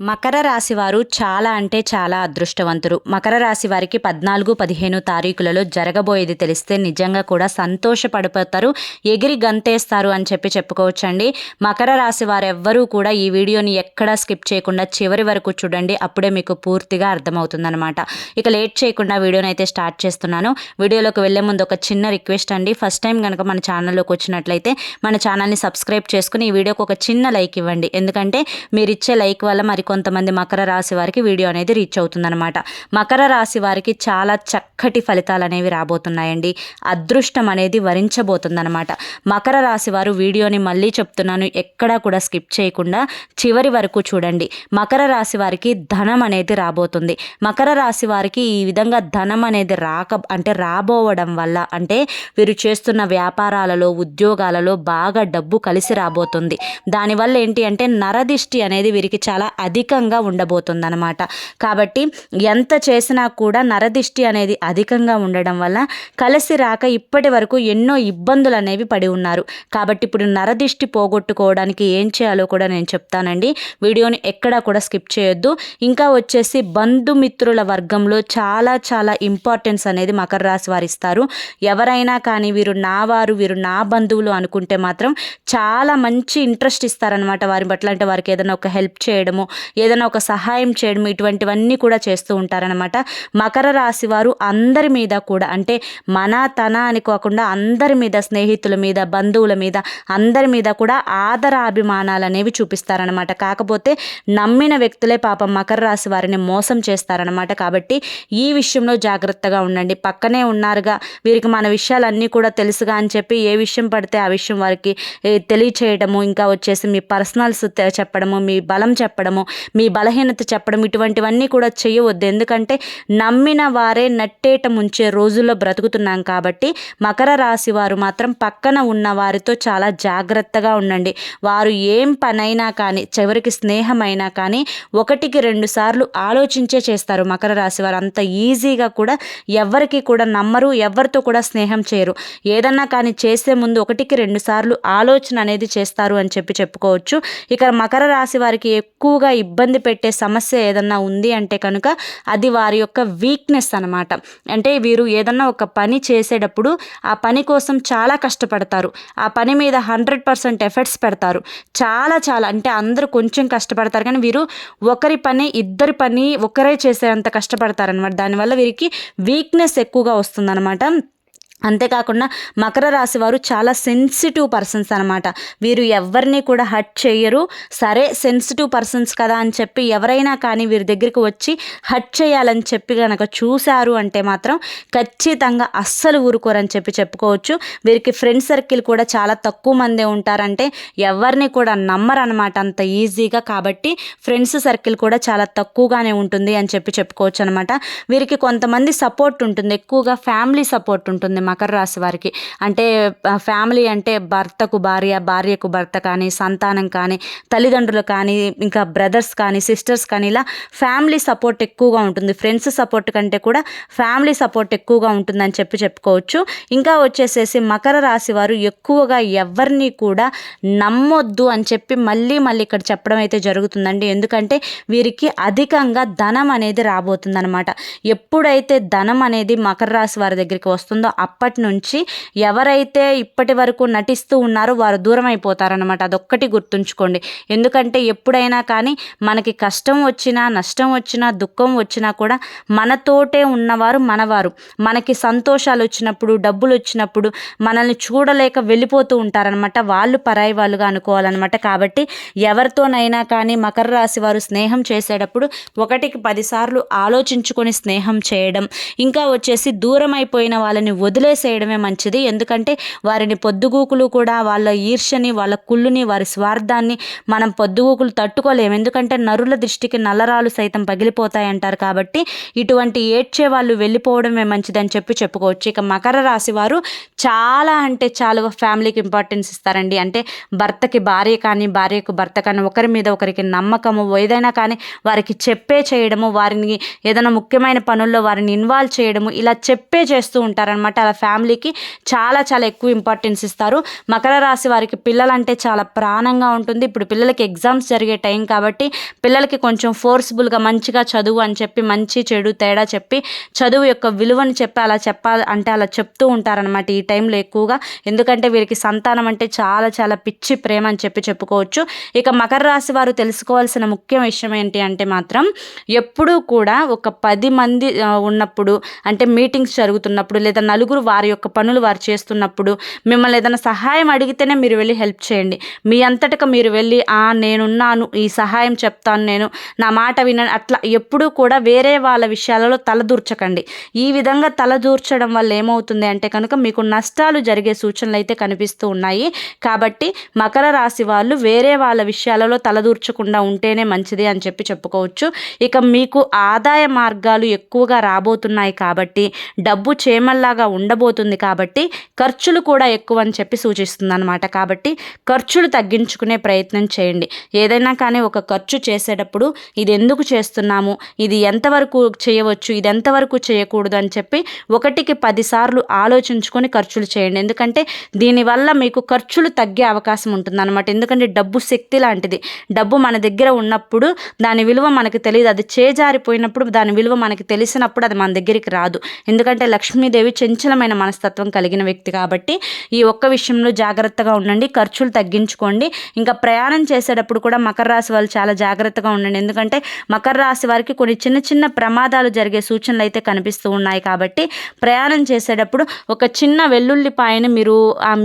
మకర రాశి వారు చాలా అంటే చాలా అదృష్టవంతులు. మకర రాశి వారికి పద్నాలుగు పదిహేను తారీఖులలో జరగబోయేది తెలిస్తే నిజంగా కూడా సంతోషపడిపోతారు. ఎగిరి గంతేస్తారు అని చెప్పి చెప్పుకోవచ్చండి. మకర రాశి వారు ఎవ్వరూ కూడా ఈ వీడియోని ఎక్కడా స్కిప్ చేయకుండా చివరి వరకు చూడండి. అప్పుడే మీకు పూర్తిగా అర్థమవుతుందనమాట ఇక లేట్ చేయకుండా వీడియోని అయితే స్టార్ట్ చేస్తున్నాను. వీడియోలోకి వెళ్ళే ముందు ఒక చిన్న రిక్వెస్ట్ అండి. ఫస్ట్ టైం కనుక మన ఛానల్లోకి వచ్చినట్లయితే మన ఛానల్ని సబ్స్క్రైబ్ చేసుకుని ఈ వీడియోకి ఒక చిన్న లైక్ ఇవ్వండి. ఎందుకంటే మీరు ఇచ్చే లైక్ వల్ల మరి కొంతమంది మకర రాశి వారికి వీడియో అనేది రీచ్ అవుతుందన్నమాట. మకర రాశి వారికి చాలా చక్కటి ఫలితాలు అనేవి రాబోతున్నాయండి. అదృష్టం అనేది వరించబోతుందన్నమాట. మకర రాశి వారు వీడియోని మళ్ళీ చెప్తున్నాను ఎక్కడా కూడా స్కిప్ చేయకుండా చివరి వరకు చూడండి. మకర రాశి వారికి ధనం అనేది రాబోతుంది. మకర రాశి వారికి ఈ విధంగా ధనం అనేది రాక అంటే రాబోవడం వల్ల అంటే వీరు చేస్తున్న వ్యాపారాలలో ఉద్యోగాలలో బాగా డబ్బు కలిసి రాబోతుంది. దానివల్ల ఏంటి అంటే నరదిష్టి అనేది వీరికి చాలా అధికంగా ఉండబోతుందన్నమాట. కాబట్టి ఎంత చేసినా కూడా నరదిష్టి అనేది అధికంగా ఉండడం వల్ల కలిసి రాక ఇప్పటి వరకు ఎన్నో ఇబ్బందులు అనేవి పడి ఉన్నారు. కాబట్టి ఇప్పుడు నరదిష్టి పోగొట్టుకోవడానికి ఏం చేయాలో కూడా నేను చెప్తానండి. వీడియోని ఎక్కడా కూడా స్కిప్ చేయొద్దు. ఇంకా వచ్చేసి బంధుమిత్రుల వర్గంలో చాలా చాలా ఇంపార్టెన్స్ అనేది మకర రాశి వారు ఇస్తారు. ఎవరైనా కానీ వీరు నా వారు వీరు నా బంధువులు అనుకుంటే మాత్రం చాలా మంచి ఇంట్రెస్ట్ ఇస్తారనమాట వారి పట్ల. అంటే వారికి ఏదైనా ఒక హెల్ప్ చేయడము ఏదైనా ఒక సహాయం చేయడం ఇటువంటివన్నీ కూడా చేస్తూ ఉంటారనమాట మకర రాశి వారు అందరి మీద కూడా అంటే మన తన అని కాకుండా అందరి మీద స్నేహితుల మీద బంధువుల మీద అందరి మీద కూడా ఆదరాభిమానాలు అనేవి చూపిస్తారనమాట కాకపోతే నమ్మిన వ్యక్తులే పాపం మకర రాశి వారిని మోసం చేస్తారనమాట కాబట్టి ఈ విషయంలో జాగ్రత్తగా ఉండండి. పక్కనే ఉన్నారుగా వీరికి మన విషయాలన్నీ కూడా తెలుసుగా అని చెప్పి ఏ విషయం పడితే ఆ విషయం వారికి తెలియచేయడము ఇంకా వచ్చేసి మీ పర్సనల్స్ చెప్పడము మీ బలం చెప్పడము మీ బలహీనత చెప్పడం ఇటువంటివన్నీ కూడా చేయవద్దు. ఎందుకంటే నమ్మిన వారే నట్టేట ముంచే రోజుల్లో బ్రతుకుతున్నాం కాబట్టి మకర రాశి వారు మాత్రం పక్కన ఉన్న వారితో చాలా జాగ్రత్తగా ఉండండి. వారు ఏం పనైనా కానీ చివరికి స్నేహమైనా కానీ ఒకటికి రెండు సార్లు ఆలోచించే చేస్తారు మకర రాశి వారు. అంత ఈజీగా కూడా ఎవరికి కూడా నమ్మరు ఎవరితో కూడా స్నేహం చేయరు. ఏదన్నా కానీ చేసే ముందు ఒకటికి రెండు సార్లు ఆలోచన అనేది చేస్తారు అని చెప్పి చెప్పుకోవచ్చు. ఇక మకర రాశి వారికి ఎక్కువగా ఇబ్బంది పెట్టే సమస్య ఏదన్నా ఉంది అంటే కనుక అది వారి యొక్క వీక్నెస్ అనమాట అంటే వీరు ఏదన్నా ఒక పని చేసేటప్పుడు ఆ పని కోసం చాలా కష్టపడతారు. ఆ పని మీద హండ్రెడ్ పర్సెంట్ ఎఫర్ట్స్ పెడతారు. చాలా చాలా అంటే అందరూ కొంచెం కష్టపడతారు కానీ వీరు ఒకరి పని ఇద్దరి పని ఒకరే చేసేంత కష్టపడతారనమాట దానివల్ల వీరికి వీక్నెస్ ఎక్కువగా వస్తుందన్నమాట. అంతేకాకుండా మకర రాశి వారు చాలా సెన్సిటివ్ పర్సన్స్ అనమాట వీరు ఎవరిని కూడా హట్ చేయరు. సరే సెన్సిటివ్ పర్సన్స్ కదా అని చెప్పి ఎవరైనా కానీ వీరి దగ్గరికి వచ్చి హట్ చేయాలని చెప్పి కనుక చూశారు అంటే మాత్రం ఖచ్చితంగా అస్సలు ఊరుకోరని చెప్పి చెప్పుకోవచ్చు. వీరికి ఫ్రెండ్ సర్కిల్ కూడా చాలా తక్కువ మందే ఉంటారంటే ఎవరిని కూడా నమ్మరు అనమాట అంత ఈజీగా కాబట్టి ఫ్రెండ్స్ సర్కిల్ కూడా చాలా తక్కువగానే ఉంటుంది అని చెప్పి చెప్పుకోవచ్చు అనమాట వీరికి కొంతమంది సపోర్ట్ ఉంటుంది. ఎక్కువగా ఫ్యామిలీ సపోర్ట్ ఉంటుంది మకర రాశి వారికి. అంటే ఫ్యామిలీ అంటే భర్తకు భార్య భార్యకు భర్త కానీ సంతానం కానీ తల్లిదండ్రులు కానీ ఇంకా బ్రదర్స్ కానీ సిస్టర్స్ కానీ ఇలా ఫ్యామిలీ సపోర్ట్ ఎక్కువగా ఉంటుంది. ఫ్రెండ్స్ సపోర్ట్ కంటే కూడా ఫ్యామిలీ సపోర్ట్ ఎక్కువగా ఉంటుందని చెప్పి చెప్పుకోవచ్చు. ఇంకా వచ్చేసేసి మకర రాశి వారు ఎక్కువగా ఎవరిని కూడా నమ్మొద్దు అని చెప్పి మళ్ళీ మళ్ళీ ఇక్కడ చెప్పడం అయితే జరుగుతుందండి. ఎందుకంటే వీరికి అధికంగా ధనం అనేది రాబోతుందనమాట ఎప్పుడైతే ధనం అనేది మకర రాశి వారి దగ్గరికి వస్తుందో అప్పటి నుంచి ఎవరైతే ఇప్పటి వరకు నటిస్తూ ఉన్నారో వారు దూరం అయిపోతారనమాట అదొక్కటి గుర్తుంచుకోండి. ఎందుకంటే ఎప్పుడైనా కానీ మనకి కష్టం వచ్చినా నష్టం వచ్చినా దుఃఖం వచ్చినా కూడా మనతోటే ఉన్నవారు మనవారు. మనకి సంతోషాలు వచ్చినప్పుడు డబ్బులు వచ్చినప్పుడు మనల్ని చూడలేక వెళ్ళిపోతూ ఉంటారనమాట వాళ్ళు పరాయి వాళ్ళుగా అనుకోవాలన్నమాట. కాబట్టి ఎవరితోనైనా కానీ మకర రాశి వారు స్నేహం చేసేటప్పుడు ఒకటికి పదిసార్లు ఆలోచించుకొని స్నేహం చేయడం ఇంకా వచ్చేసి దూరం అయిపోయిన వాళ్ళని వదిలే వదిలేసేయడమే మంచిది. ఎందుకంటే వారిని పొద్దుగూకులు కూడా వాళ్ళ ఈర్ష్యని వాళ్ళ కుళ్ళుని వారి స్వార్థాన్ని మనం పొద్దుగూకులు తట్టుకోలేము. ఎందుకంటే నరుల దృష్టికి నల్లరాలు సైతం పగిలిపోతాయి అంటారు కాబట్టి ఇటువంటి ఏడ్చే వాళ్ళు వెళ్ళిపోవడమే మంచిదని చెప్పి చెప్పుకోవచ్చు. ఇక మకర రాశి వారు చాలా అంటే చాలా ఫ్యామిలీకి ఇంపార్టెన్స్ ఇస్తారండి. అంటే భర్తకి భార్య కానీ భార్యకు భర్త కానీ ఒకరి మీద ఒకరికి నమ్మకము ఏదైనా కానీ వారికి చెప్పే చేయడము వారిని ఏదైనా ముఖ్యమైన పనుల్లో వారిని ఇన్వాల్వ్ చేయడము ఇలా చెప్పే చేస్తూ ఉంటారనమాట అలా ఫ్యామిలీకి చాలా చాలా ఎక్కువ ఇంపార్టెన్స్ ఇస్తారు. మకర రాశి వారికి పిల్లలంటే చాలా ప్రాణంగా ఉంటుంది. ఇప్పుడు పిల్లలకి ఎగ్జామ్స్ జరిగే టైం కాబట్టి పిల్లలకి కొంచెం ఫోర్స్ఫుల్గా మంచిగా చదువు అని చెప్పి మంచి చెడు తేడా చెప్పి చదువు యొక్క విలువని చెప్పి అలా చెప్పాలి అంటే అలా చెప్తూ ఉంటారనమాట ఈ టైంలో ఎక్కువగా. ఎందుకంటే వీరికి సంతానం అంటే చాలా చాలా పిచ్చి ప్రేమ అని చెప్పి చెప్పుకోవచ్చు. ఇక మకర రాశి వారు తెలుసుకోవాల్సిన ముఖ్య విషయం ఏంటి అంటే మాత్రం ఎప్పుడూ కూడా ఒక పది మంది ఉన్నప్పుడు అంటే మీటింగ్స్ జరుగుతున్నప్పుడు లేదా నలుగురు వారి యొక్క పనులు వారు చేస్తున్నప్పుడు మిమ్మల్ని ఏదైనా సహాయం అడిగితేనే మీరు వెళ్ళి హెల్ప్ చేయండి. మీ అంతటగా మీరు వెళ్ళి ఆ నేనున్నాను ఈ సహాయం చెప్తాను నేను నా మాట విన అట్లా ఎప్పుడూ కూడా వేరే వాళ్ళ విషయాలలో తలదూర్చకండి ఈ విధంగా తలదూర్చడం వల్ల ఏమవుతుంది అంటే కనుక మీకు నష్టాలు జరిగే సూచనలు అయితే కనిపిస్తూ ఉన్నాయి. కాబట్టి మకర రాశి వాళ్ళు వేరే వాళ్ళ విషయాలలో తలదూర్చకుండా ఉంటేనే మంచిది అని చెప్పి చెప్పుకోవచ్చు. ఇక మీకు ఆదాయ మార్గాలు ఎక్కువగా రాబోతున్నాయి కాబట్టి డబ్బు చేమల్లాగా ఉండ ఉండబోతుంది కాబట్టి ఖర్చులు కూడా ఎక్కువ అని చెప్పి సూచిస్తుంది అనమాట కాబట్టి ఖర్చులు తగ్గించుకునే ప్రయత్నం చేయండి. ఏదైనా కానీ ఒక ఖర్చు చేసేటప్పుడు ఇది ఎందుకు చేస్తున్నాము? ఇది ఎంతవరకు చేయవచ్చు? ఇది ఎంతవరకు చేయకూడదు అని చెప్పి ఒకటికి పదిసార్లు ఆలోచించుకొని ఖర్చులు చేయండి. ఎందుకంటే దీనివల్ల మీకు ఖర్చులు తగ్గే అవకాశం ఉంటుంది అనమాట ఎందుకంటే డబ్బు శక్తి లాంటిది. డబ్బు మన దగ్గర ఉన్నప్పుడు దాని విలువ మనకు తెలియదు. అది చేజారిపోయినప్పుడు దాని విలువ మనకి తెలిసినప్పుడు అది మన దగ్గరికి రాదు. ఎందుకంటే లక్ష్మీదేవి చంచలమైన మనస్తత్వం కలిగిన వ్యక్తి కాబట్టి ఈ ఒక్క విషయంలో జాగ్రత్తగా ఉండండి ఖర్చులు తగ్గించుకోండి. ఇంకా ప్రయాణం చేసేటప్పుడు కూడా మకర రాశి వాళ్ళు చాలా జాగ్రత్తగా ఉండండి. ఎందుకంటే మకర రాశి వారికి కొన్ని చిన్న చిన్న ప్రమాదాలు జరిగే సూచనలు అయితే కనిపిస్తూ ఉన్నాయి కాబట్టి ప్రయాణం చేసేటప్పుడు ఒక చిన్న వెల్లుల్లిపాయను మీరు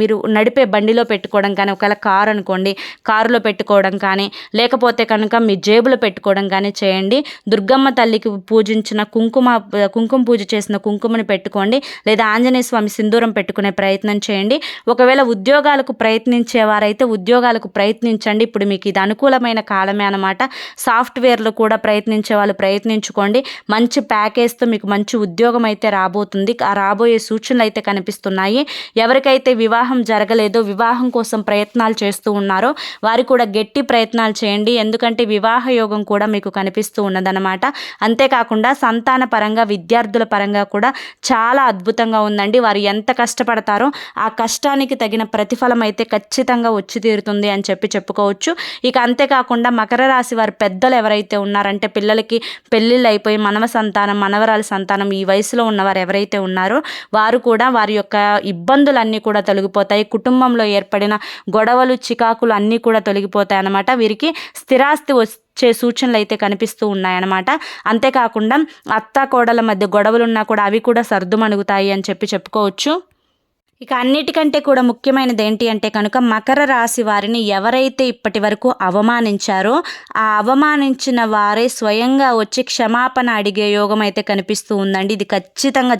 మీరు నడిపే బండిలో పెట్టుకోవడం కానీ ఒకవేళ కారు అనుకోండి కారులో పెట్టుకోవడం కానీ లేకపోతే కనుక మీ జేబులో పెట్టుకోవడం కానీ చేయండి. దుర్గమ్మ తల్లికి పూజించిన కుంకుమ కుంకుమ పూజ చేసిన కుంకుమని పెట్టుకోండి. లేదా ఆంజనేయ స్వామి సింధూరం పెట్టుకునే ప్రయత్నం చేయండి. ఒకవేళ ఉద్యోగాలకు ప్రయత్నించేవారైతే ఉద్యోగాలకు ప్రయత్నించండి. ఇప్పుడు మీకు ఇది అనుకూలమైన కాలమే అనమాట సాఫ్ట్వేర్లు కూడా ప్రయత్నించే వాళ్ళు ప్రయత్నించుకోండి. మంచి ప్యాకేజ్తో మీకు మంచి ఉద్యోగం అయితే రాబోతుంది. ఆ రాబోయే సూచనలు అయితే కనిపిస్తున్నాయి. ఎవరికైతే వివాహం జరగలేదో వివాహం కోసం ప్రయత్నాలు చేస్తూ ఉన్నారో వారు కూడా గట్టి ప్రయత్నాలు చేయండి. ఎందుకంటే వివాహ యోగం కూడా మీకు కనిపిస్తూ ఉన్నదనమాట అంతేకాకుండా సంతాన పరంగా విద్యార్థుల పరంగా కూడా చాలా అద్భుతంగా ఉంది ఉందండి. వారు ఎంత కష్టపడతారో ఆ కష్టానికి తగిన ప్రతిఫలం అయితే ఖచ్చితంగా వచ్చి తీరుతుంది అని చెప్పి చెప్పుకోవచ్చు. ఇక అంతేకాకుండా మకర రాశి వారి పెద్దలు ఎవరైతే ఉన్నారంటే పిల్లలకి పెళ్ళిళ్ళు అయిపోయి మనవ సంతానం మనవరాల సంతానం ఈ వయసులో ఉన్నవారు ఎవరైతే ఉన్నారో వారు కూడా వారి యొక్క ఇబ్బందులన్నీ కూడా తొలగిపోతాయి. కుటుంబంలో ఏర్పడిన గొడవలు చికాకులు అన్నీ కూడా తొలగిపోతాయి అన్నమాట. వీరికి స్థిరాస్తి వచ్చే సూచనలు అయితే కనిపిస్తూ ఉన్నాయన్నమాట. అంతేకాకుండా అత్త కోడల మధ్య గొడవలున్నా కూడా అవి కూడా సర్దుమణుగుతాయి అని చెప్పి చెప్పుకోవచ్చు. ఇక అన్నిటికంటే కూడా ముఖ్యమైనది ఏంటి అంటే కనుక మకర రాశి వారిని ఎవరైతే ఇప్పటి వరకు అవమానించారో ఆ అవమానించిన వారే స్వయంగా వచ్చి క్షమాపణ అడిగే యోగం అయితే కనిపిస్తూ ఉందండి. ఇది ఖచ్చితంగా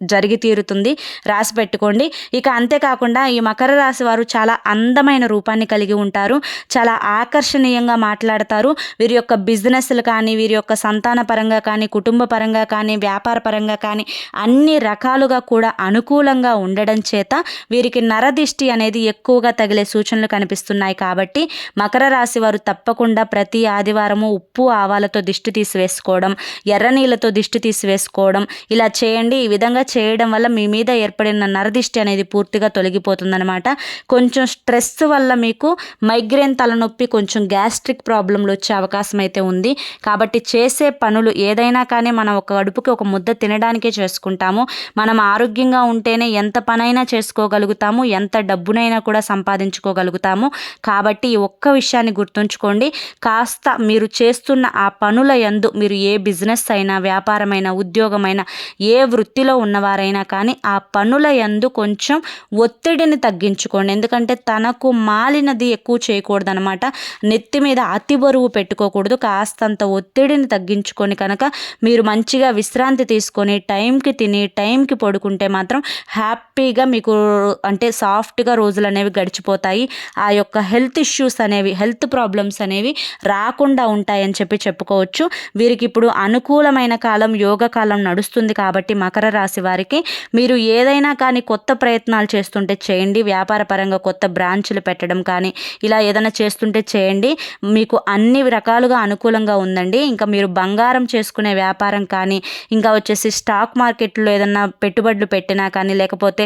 జరిగి తీరుతుంది. రాసి పెట్టుకోండి. ఇక అంతేకాకుండా ఈ మకర రాశి వారు చాలా అందమైన రూపాన్ని కలిగి ఉంటారు. చాలా ఆకర్షణీయంగా మాట్లాడతారు. వీరి యొక్క బిజినెస్లు కానీ వీరి యొక్క సంతాన పరంగా కానీ కుటుంబ పరంగా కానీ వ్యాపార పరంగా కానీ అన్ని రకాలుగా కూడా అనుకూలంగా ఉండడం చేత వీరికి నరదిష్టి అనేది ఎక్కువగా తగిలే సూచనలు కనిపిస్తున్నాయి కాబట్టి మకర రాశి వారు తప్పకుండా ప్రతి ఆదివారము ఉప్పు ఆవాలతో దిష్టి తీసివేసుకోవడం ఎర్ర నీళ్ళతో దిష్టి తీసివేసుకోవడం ఇలా చేయండి. ఈ విధంగా చేయడం వల్ల మీ మీద ఏర్పడిన నరదిష్టి అనేది పూర్తిగా తొలగిపోతుందనమాట కొంచెం స్ట్రెస్ వల్ల మీకు మైగ్రేన్ తలనొప్పి కొంచెం గ్యాస్ట్రిక్ ప్రాబ్లంలు వచ్చే అవకాశం అయితే ఉంది. కాబట్టి చేసే పనులు ఏదైనా కానీ మనం ఒక అడుపుకి ఒక ముద్ద తినడానికే చేసుకుంటాము. మనం ఆరోగ్యంగా ఉంటేనే ఎంత పనైనా చేసుకోగలుగుతాము ఎంత డబ్బునైనా కూడా సంపాదించుకోగలుగుతాము. కాబట్టి ఈ ఒక్క విషయాన్ని గుర్తుంచుకోండి. కాస్త మీరు చేస్తున్న ఆ పనుల యందు మీరు ఏ బిజినెస్ అయినా వ్యాపారమైన ఉద్యోగమైన ఏ వృత్తిలో ఉన్న ఉన్నవారైనా కానీ ఆ పనుల యందు కొంచెం ఒత్తిడిని తగ్గించుకోండి. ఎందుకంటే తనకు మాలినది ఎక్కువ చేయకూడదు అనమాట నెత్తి మీద అతి బరువు పెట్టుకోకూడదు. కాస్తంత ఒత్తిడిని తగ్గించుకొని కనుక మీరు మంచిగా విశ్రాంతి తీసుకొని టైంకి తిని టైంకి పడుకుంటే మాత్రం హ్యాపీగా మీకు అంటే సాఫ్ట్గా రోజులు అనేవి గడిచిపోతాయి. ఆ యొక్క హెల్త్ ఇష్యూస్ అనేవి హెల్త్ ప్రాబ్లమ్స్ అనేవి రాకుండా ఉంటాయని చెప్పి చెప్పుకోవచ్చు. వీరికి ఇప్పుడు అనుకూలమైన కాలం యోగ కాలం నడుస్తుంది కాబట్టి మకర రాశి వారికి మీరు ఏదైనా కానీ కొత్త ప్రయత్నాలు చేస్తుంటే చేయండి. వ్యాపార పరంగా కొత్త బ్రాంచులు పెట్టడం కానీ ఇలా ఏదైనా చేస్తుంటే చేయండి. మీకు అన్ని రకాలుగా అనుకూలంగా ఉందండి. ఇంకా మీరు బంగారం చేసుకునే వ్యాపారం కానీ ఇంకా వచ్చేసి స్టాక్ మార్కెట్లో ఏదన్నా పెట్టుబడులు పెట్టినా కానీ లేకపోతే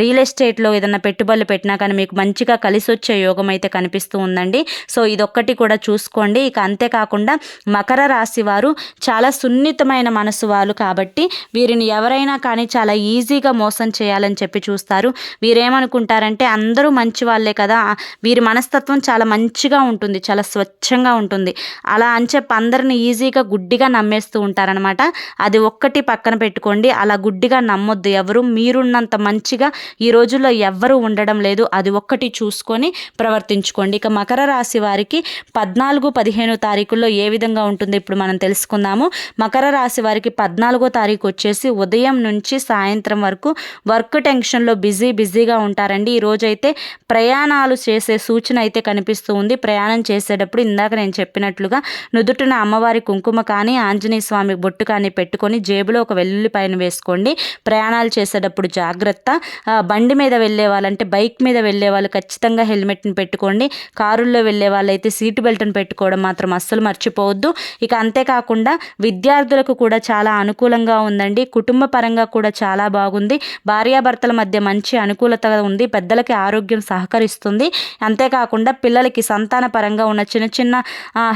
రియల్ ఎస్టేట్లో ఏదైనా పెట్టుబడులు పెట్టినా కానీ మీకు మంచిగా కలిసి వచ్చే యోగం అయితే కనిపిస్తూ ఉందండి. సో ఇదొక్కటి కూడా చూసుకోండి. ఇక అంతేకాకుండా మకర రాశి వారు చాలా సున్నితమైన మనసు వాళ్ళు కాబట్టి వీరిని ఎవరైనా కానీ చాలా ఈజీగా మోసం చేయాలని చెప్పి చూస్తారు. వీరేమనుకుంటారంటే అందరూ మంచి వాళ్ళే కదా. వీరి మనస్తత్వం చాలా మంచిగా ఉంటుంది చాలా స్వచ్ఛంగా ఉంటుంది. అలా అని చెప్పి అందరిని ఈజీగా గుడ్డిగా నమ్మేస్తూ ఉంటారనమాట అది ఒక్కటి పక్కన పెట్టుకోండి. అలా గుడ్డిగా నమ్మొద్దు ఎవరు. మీరున్నంత మంచిగా ఈ రోజుల్లో ఎవ్వరూ ఉండడం లేదు. అది ఒక్కటి చూసుకొని ప్రవర్తించుకోండి. ఇక మకర రాశి వారికి పద్నాలుగు పదిహేను తారీఖుల్లో ఏ విధంగా ఉంటుందో ఇప్పుడు మనం తెలుసుకుందాము. మకర రాశి వారికి పద్నాలుగో తారీఖు వచ్చేసి ఉదయం నుంచి సాయంత్రం వరకు వర్క్ టెన్షన్లో బిజీ బిజీగా ఉంటారండి. ఈరోజైతే ప్రయాణాలు చేసే సూచన అయితే కనిపిస్తూ ఉంది. ప్రయాణం చేసేటప్పుడు ఇందాక నేను చెప్పినట్లుగా నుదుటిన అమ్మవారి కుంకుమ కానీ ఆంజనేయ స్వామి బొట్టు కానీ పెట్టుకొని జేబులో ఒక వెల్లుల్లి పైన వేసుకోండి. ప్రయాణాలు చేసేటప్పుడు జాగ్రత్త. బండి మీద వెళ్ళే వాళ్ళంటే బైక్ మీద వెళ్ళే వాళ్ళు ఖచ్చితంగా హెల్మెట్ని పెట్టుకోండి. కారుల్లో వెళ్ళే వాళ్ళైతే సీటు బెల్ట్ని పెట్టుకోవడం మాత్రం అస్సలు మర్చిపోవద్దు. ఇక అంతేకాకుండా విద్యార్థులకు కూడా చాలా అనుకూలంగా ఉందండి. కుటుంబ పరంగా కూడా చాలా బాగుంది. భార్యాభర్తల మధ్య మంచి అనుకూలత ఉంది. పెద్దలకి ఆరోగ్యం సహకరిస్తుంది. అంతేకాకుండా పిల్లలకి సంతాన పరంగా ఉన్న చిన్న చిన్న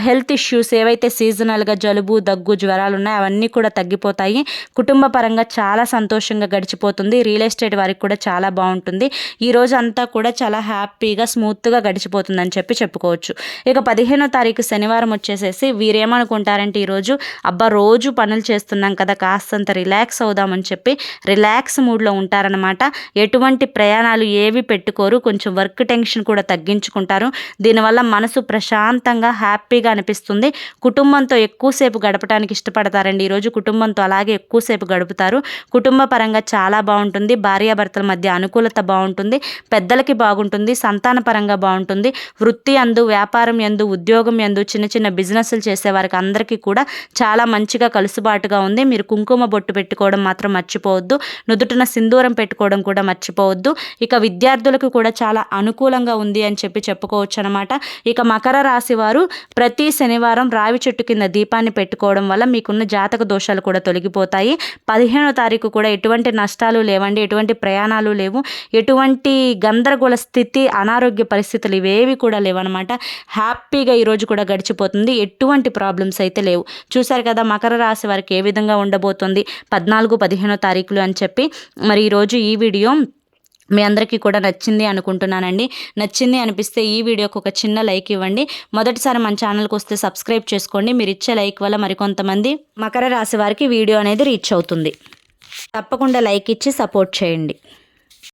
హెల్త్ ఇష్యూస్ ఏవైతే సీజనల్గా జలుబు దగ్గు జ్వరాలు ఉన్నాయో అవన్నీ కూడా తగ్గిపోతాయి. కుటుంబ పరంగా చాలా సంతోషంగా గడిచిపోతుంది. రియల్ ఎస్టేట్ వారికి కూడా చాలా బాగుంటుంది. ఈ రోజు అంతా కూడా చాలా హ్యాపీగా స్మూత్గా గడిచిపోతుందని చెప్పి చెప్పుకోవచ్చు. ఇక పదిహేనో తారీఖు శనివారం వచ్చేసేసి వీరేమనుకుంటారంటే ఈరోజు అబ్బా రోజు పనులు చేస్తున్నాం కదా కాస్తంత రిలాక్స్ అవుదామని చెప్పి రిలాక్స్ మూడ్లో ఉంటారనమాట ఎటువంటి ప్రయాణాలు ఏవి పెట్టుకోరు. కొంచెం వర్క్ టెన్షన్ కూడా తగ్గించుకుంటారు. దీనివల్ల మనసు ప్రశాంతంగా హ్యాపీగా అనిపిస్తుంది. కుటుంబంతో ఎక్కువసేపు గడపడానికి ఇష్టపడతారండి. ఈరోజు కుటుంబంతో అలాగే ఎక్కువసేపు గడుపుతారు. కుటుంబ పరంగా చాలా బాగుంటుంది. భార్యాభర్తల మధ్య అనుకూలత బాగుంటుంది. పెద్దలకి బాగుంటుంది. సంతాన పరంగా బాగుంటుంది. వృత్తి అందు వ్యాపారం ఎందు ఉద్యోగం ఎందు చిన్న చిన్న బిజినెస్లు చేసే వారికి అందరికీ కూడా చాలా మంచిగా కలుసుబాటుగా ఉంది. మీరు కుంకుమ బొట్టు పెట్టుకోవడం మాత్రం మర్చిపోవద్దు. నుదుటిన సింధూరం పెట్టుకోవడం కూడా మర్చిపోవద్దు. ఇక విద్యార్థులకు కూడా చాలా అనుకూలంగా ఉంది అని చెప్పి చెప్పుకోవచ్చు అనమాట ఇక మకర రాశి వారు ప్రతి శనివారం రావి చెట్టు కింద దీపాన్ని పెట్టుకోవడం వల్ల మీకున్న జాతక దోషాలు కూడా తొలగిపోతాయి. పదిహేనో తారీఖు కూడా ఎటువంటి నష్టాలు లేవండి ఎటువంటి ప్రయాణాలు లేవు. ఎటువంటి గందరగోళ స్థితి అనారోగ్య పరిస్థితులు ఇవేవి కూడా లేవన్నమాట. హ్యాపీగా ఈరోజు కూడా గడిచిపోతుంది. ఎటువంటి ప్రాబ్లమ్స్ అయితే లేవు. చూసారు కదా మకర రాశి వారికి ఏ విధంగా ఉండబోతుంది? పద్నాలుగు పదిహేనో తారీఖులు అని చెప్పి మరి ఈరోజు ఈ వీడియో మీ అందరికీ కూడా నచ్చింది అనుకుంటున్నానండి. నచ్చింది అనిపిస్తే ఈ వీడియోకి ఒక చిన్న లైక్ ఇవ్వండి. మొదటిసారి మన ఛానల్కి వస్తే సబ్స్క్రైబ్ చేసుకోండి. మీరు ఇచ్చే లైక్ వల్ల మరికొంతమంది మకర రాశి వారికి వీడియో అనేది రీచ్ అవుతుంది. తప్పకుండా లైక్ ఇచ్చి సపోర్ట్ చేయండి.